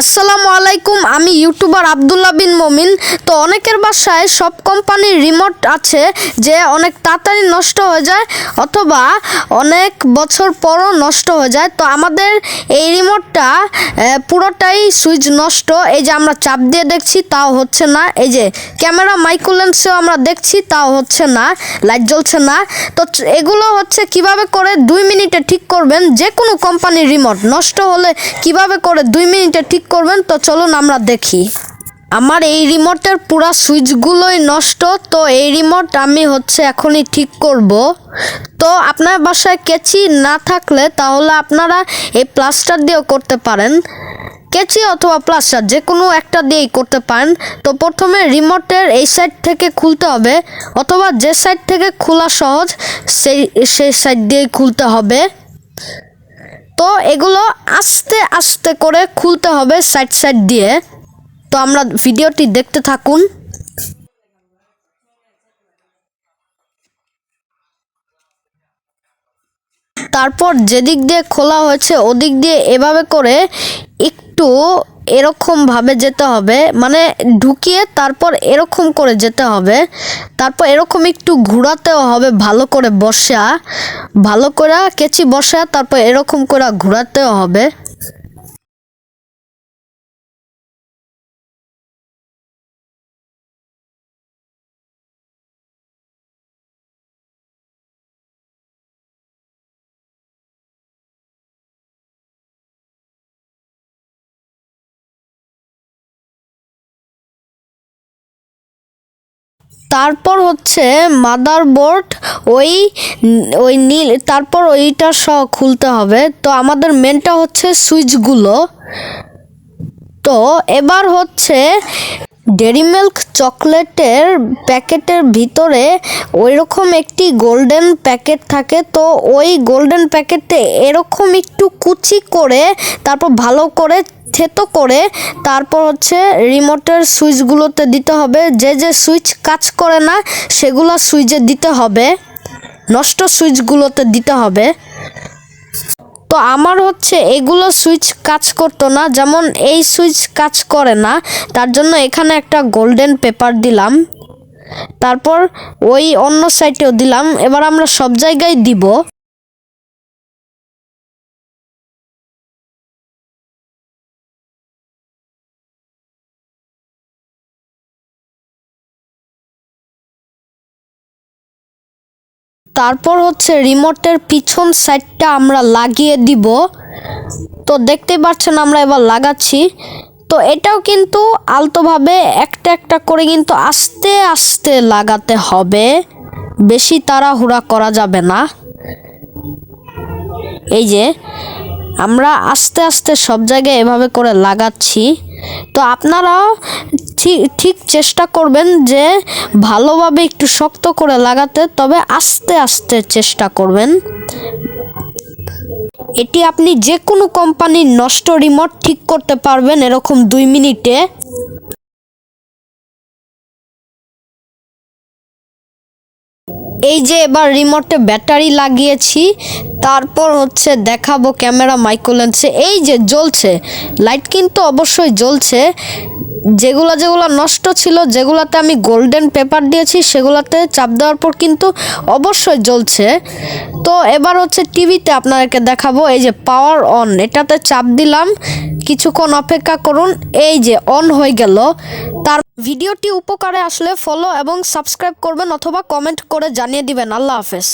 আসসালামু আলাইকুম, আমি ইউটিউবার আবদুল্লাহ বিন মমিন। তো অনেকের বাসায় সব কোম্পানির রিমোট আছে যে অনেক তাড়াতাড়ি নষ্ট হয়ে যায় অথবা অনেক বছর পরও নষ্ট হয়ে যায়। তো আমাদের এই রিমোটটা পুরোটাই সুইচ নষ্ট। এই যে আমরা চাপ দিয়ে দেখছি, তাও হচ্ছে না। এই যে ক্যামেরা মাইক্রোলেন্সেও আমরা দেখছি, তাও হচ্ছে না। লাইট জ্বলছে না। তো এগুলো হচ্ছে কীভাবে করে দুই মিনিটে ঠিক করবেন? যে কোনো কোম্পানির রিমোট নষ্ট হলে কীভাবে করে দুই মিনিটে ঠিক করবেন, তো চলুন আমরা দেখি। আমার এই রিমোটের পুরা সুইচগুলোই নষ্ট, তো এই রিমোট আমি হচ্ছে এখনই ঠিক করব। তো আপনার বাসায় কেচি না থাকলে তাহলে আপনারা এই প্লাস্টার দিয়েও করতে পারেন। কেচি অথবা প্লাস্টার যে কোনো একটা দিয়েই করতে পারেন। তো প্রথমে রিমোটের এই সাইড থেকে খুলতে হবে, অথবা যে সাইড থেকে খোলা সহজ, সেই সেই সাইড দিয়েই খুলতে হবে। তো এগুলো আস্তে আস্তে করে খুলতে হবে সাইড সাইড দিয়ে। তো আমরা ভিডিওটি দেখতে থাকুন। তারপর যেদিক দিয়ে খোলা হয়েছে, ওদিক দিয়ে এভাবে করে একটু এরকম ভাবে যেতে হবে। মানে ঢুকিয়ে তারপর এরকম করে যেতে হবে। তারপর এরকম একটু ঘোরাতেও হবে ভালো করে বসা। ভালো করে কেচি বসা, তারপর এরকম করে ঘোরাতেও হবে। তারপর হচ্ছে মাদারবোর্ড ওই ওই নীল, তারপর ওইটা সহ খুলতে হবে। তো আমাদের মেনটা হচ্ছে সুইচগুলো। তো এবার হচ্ছে ডেরি মিল্ক চকলেটের প্যাকেটের ভিতরে ওই রকম একটি গোল্ডেন প্যাকেট থাকে। তো ওই গোল্ডেন প্যাকেটে এরকম একটু কুচি করে, তারপর ভালো করে থেতো করে, তারপর হচ্ছে রিমোটের সুইচগুলোতে দিতে হবে। যে যে সুইচ কাজ করে না, সেগুলো সুইচে দিতে হবে। নষ্ট সুইচগুলোতে দিতে হবে। তো আমার হচ্ছে এগুলো সুইচ কাজ করতো না, যেমন এই সুইচ কাজ করে না, তার জন্য এখানে একটা গোল্ডেন পেপার দিলাম। তারপর ওই অন্য সাইডেও দিলাম, এবার আমরা সব জায়গায় দিব। তারপর হচ্ছে রিমোটের পিছন সাইডটা আমরা লাগিয়ে দিব। তো দেখতে পাচ্ছেন আমরা এবার লাগাচ্ছি। তো এটাও কিন্তু আলতোভাবে একটা একটা করে কিন্তু আস্তে আস্তে লাগাতে হবে। বেশি তাড়াহুড়া করা যাবে না। এই যে আমরা আস্তে আস্তে সব জায়গায় এভাবে করে লাগাচ্ছি। তো আপনারাও ঠিক ঠিক চেষ্টা করবেন যে ভালোভাবে একটু শক্ত করে লাগাতে, তবে আস্তে আস্তে চেষ্টা করবেন। এটি আপনি যে কোনো কোম্পানির নষ্ট রিমোট ঠিক করতে পারবেন এরকম দুই মিনিটে। এই যে এবার রিমোটে ব্যাটারি লাগিয়েছি, তারপর হচ্ছে দেখাবো ক্যামেরা মাইক্রোলেন্সে এই যে জ্বলছে লাইট কিন্তু অবশ্যই জ্বলছে। যেগুলো যেগুলো নষ্ট ছিল, যেগুলাতে আমি গোল্ডেন পেপার দিয়েছি, সেগুলাতে চাপ দেওয়ার পর কিন্তু অবশ্যই জ্বলছে। তো এবার হচ্ছে টিভিতে আপনাদেরকে দেখাবো, এই যে পাওয়ার অন এটাতে চাপ দিলাম। কিছুক্ষণ অপেক্ষা করুন, এই যে অন হয়ে গেল। তার ভিডিওটি উপকারে আসলে ফলো এবং সাবস্ক্রাইব করবেন অথবা কমেন্ট করে জানিয়ে দিবেন। আল্লাহ হাফেজ।